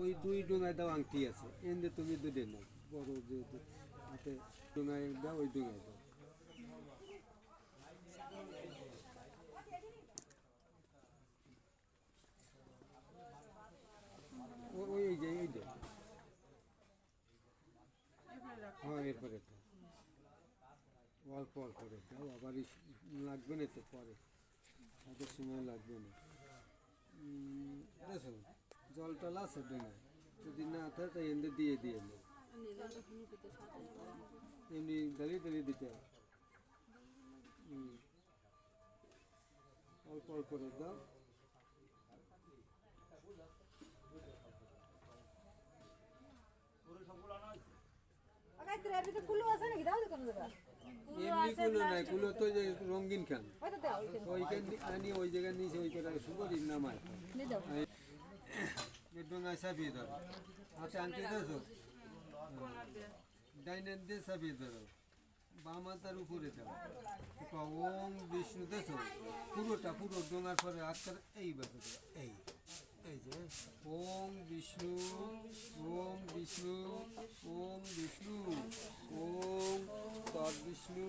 ওই দুই ডোঙায় দাও আংটি আছে। এনে তুমি দুটো নাও। বড় যে হাতে ডোঙায় দাও ওই ডোঙায় দাও। ওই যে হ্যাঁ এরপরে তো। অল্প লাগবে না তো পরে। সময় লাগবে না। উম, দেখো। জল টল আছে ডোঙায় যদি না থাকে তাই এনে দিয়ে দিয়ে এমনি দাঁড়িয়ে দাঁড়িয়ে দিতে অল্প অল্প করে দাও। রঙিন খান। ওইখানে। আনি ওই জায়গায় নিচে ওই করে সুন্দর নামায়। ডোঙায় চাপিয়ে ধরো হাতে আনতে দেছো ডাইনের দিয়ে চাপিয়ে ধরো বাম হাতার উপরে দাও তো ওম বিষ্ণু দেছো পুরোটা পুরো ডোঙার পরে আত্মার এই ব্যাপারে এই এই যে ওম বিষ্ণু ওম বিষ্ণু ওম বিষ্ণু ওম তদ বিষ্ণু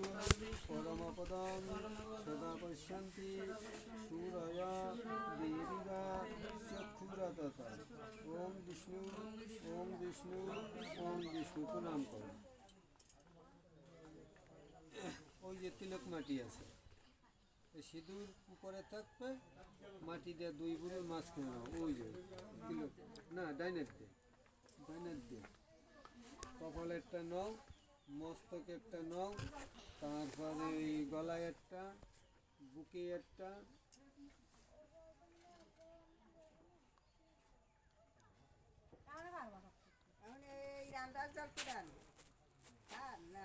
পরমপদম সদা পশ্যন্তি সুরয়া চক্ষুরাততা ওম বিষ্ণু ওম বিষ্ণু ওম বিষ্ণু প্রণাম করো। ওই যে তিলক মাটি আছে। সিঁদুর উপরে থাকবে মাটি দিয়ে দুই বুড়োর মাঝখানে নাও, ওই যে তিলক না ডাইনের দিয়ে ডাইনের দিয়ে। কপালেরটা নাও মস্তকেরটা নাও তারপরে এই গলায় একটা বুকে একটা রান্নার জল কিরান হ্যাঁ না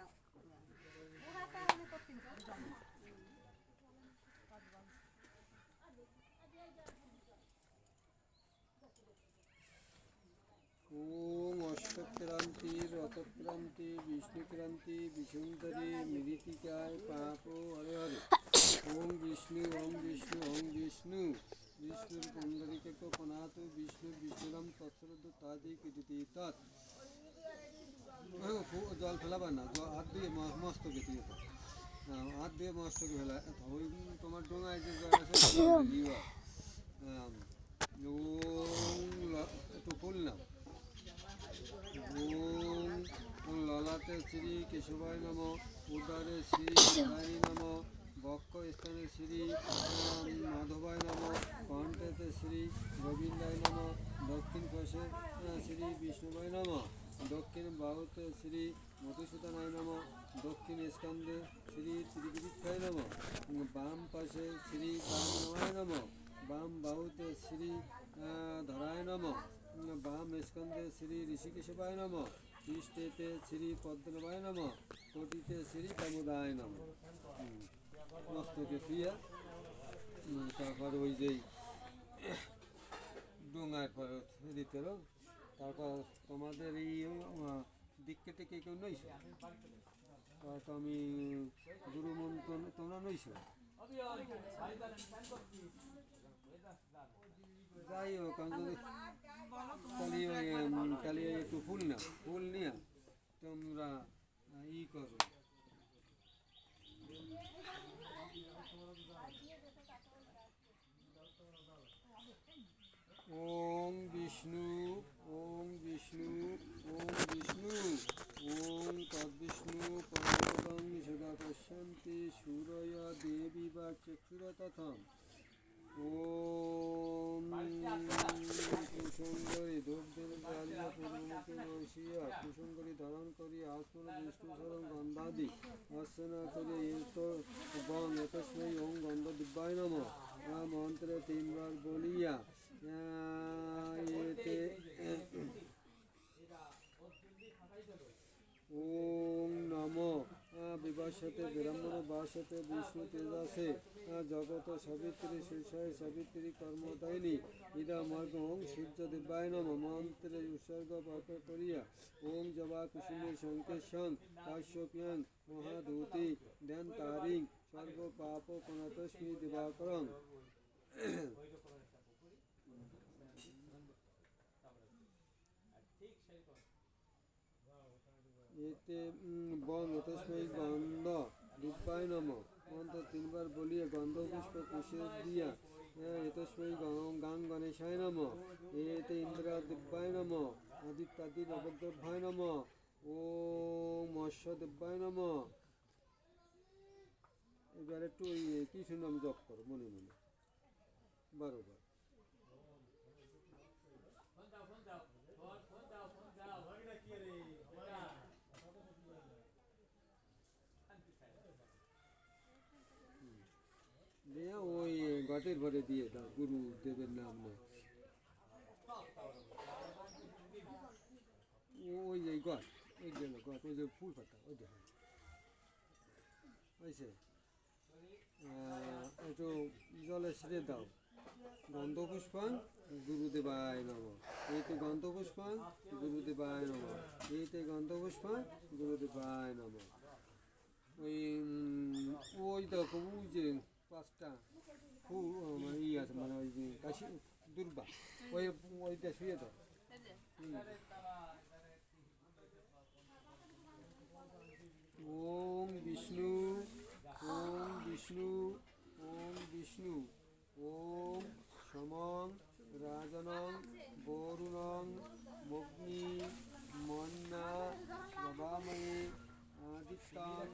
ওম অষ্টক্রান্তি রথক্রান্তি বিষ্ণুক্রান্তি বিসুন্দরী মৃতিকায় পাপ হরে হরে ওম কনাতু বিষ্ণু বিষ্ণুরম তৎসরদ তাদি কীর্তি তৎ জল ফেলাবার না হাত দিয়ে ম- মস্তকে দিয়ে হ্যাঁ, হাত দিয়ে মস্তকে ফেলা। ওই তোমার ডোঙায় যে জল আছে ল- একটু ওম ললাটে শ্রী কেশবায় নম উদরে শ্রী নম। বক্ষ স্থানে শ্রী মাধবায় নম, কণ্ঠেতে শ্রী গোবিন্দায় নম, দক্ষিণ কোষে শ্রী বিষ্ণুবায় নম, দক্ষিণ বাহুতে শ্রী মধুসূদনায় নম, দক্ষিণ স্কন্ধে শ্রী ত্রিবিক্ষায় নম, বাম পাশে শ্রী বামনমায় নম, বাম বাহুতে শ্রী ধরায় নম, বাম স্কন্ধে শ্রী ঋষিকেশবায় নম, পৃষ্ঠেতে শ্রী পদ্মনবায় নম, কোটিতে শ্রী কামুদায় নম। মস্তকে তারপর ওই যেই ডোঙার পর দিতে। তারপর তোমাদের এই দিককে থেকে কেউ নইছো? তো আমি গুরু মন্ত্র তোমরা নইছো? যাই হোক কালি কালি একটু ফুল না ফুল নিয়ে তোমরা ই করো। ওম বিষ্ণু ওম বিষ্ণু ওম বিষ্ণু ওম তদ্বিষ্ণু পরমপদং সদা পশ্যন্তি দেবী বা চক্ষুরা কুসুন্দরী জালিয়া পূর্বমুখে বসিয়া কুসুন্দরী ধারণ করি আসন বিষ্ণু সরং গন্ধাদি অর্চনা করি এত বং এতস্মৈ ওম গন্ধ দিব্যায় নম মন্ত্রে তিনবার বলিয়া, এতে নম বিভাসতে বিড়ম্বন বাসতে বিষ্ণু তেজাসে জগত সাবিত্রী শীর্ষায় সাবিত্রী কর্মদায়িনী। ইদা মর্গ ওম সূর্য দিব্যায় নম। মন্ত্রে উৎসর্গ পাঠ করিয়া ওম জবা কুসুমের সংকেশন কাশ্যপ্যাং মহাধূতি ধ্যান তারিং সর্ব পাপ কনতস্মি দিবাকরং। এতে বন তস্মৈ গন্ধ দিব্যায় নম। মন্ত্র তিনবার বলিয়ে গন্ধ পুষ্প কুশে দিয়া হ্যাঁ, এতস্মৈ গ- গণেশায় নম। এতে ইন্দ্রা দিব্যায় নম আদিত্যাদি নবদ্রভ্যায় নম। ও মৎস্য দিব্যায় নম। এবার একটু ওই কিছু নাম জপ করো মনে মনে। বারোবার ঘটের ভরে দিয়ে দাও, গুরু দেবের নাম নেই। ওই যে গট ওই যে না ওই যে ফুল পাতা, ওই যে হয়েছে একটু জলে ছিঁড়ে দাও। গন্ধপুষ্পাং গুরুদেবায় নম। এইতে গন্ধপুষ্পাং গুরুদেবায় নম। এইতে গন্ধপুষ্পাং গুরুদেবায় নম। ওই ওই দেখো, ওই যে পাঁচটা ফুল মানে ই আছে মানে দুর্বা, ওই, ওইটা শুয়ে দাও ওম বিষ্ণু ওম বিষ্ণু ওম বিষ্ণু, ওম সমং রাজনং, বরুণং, মগ্নি, মন্না নবাময়ে আদিত্যাং।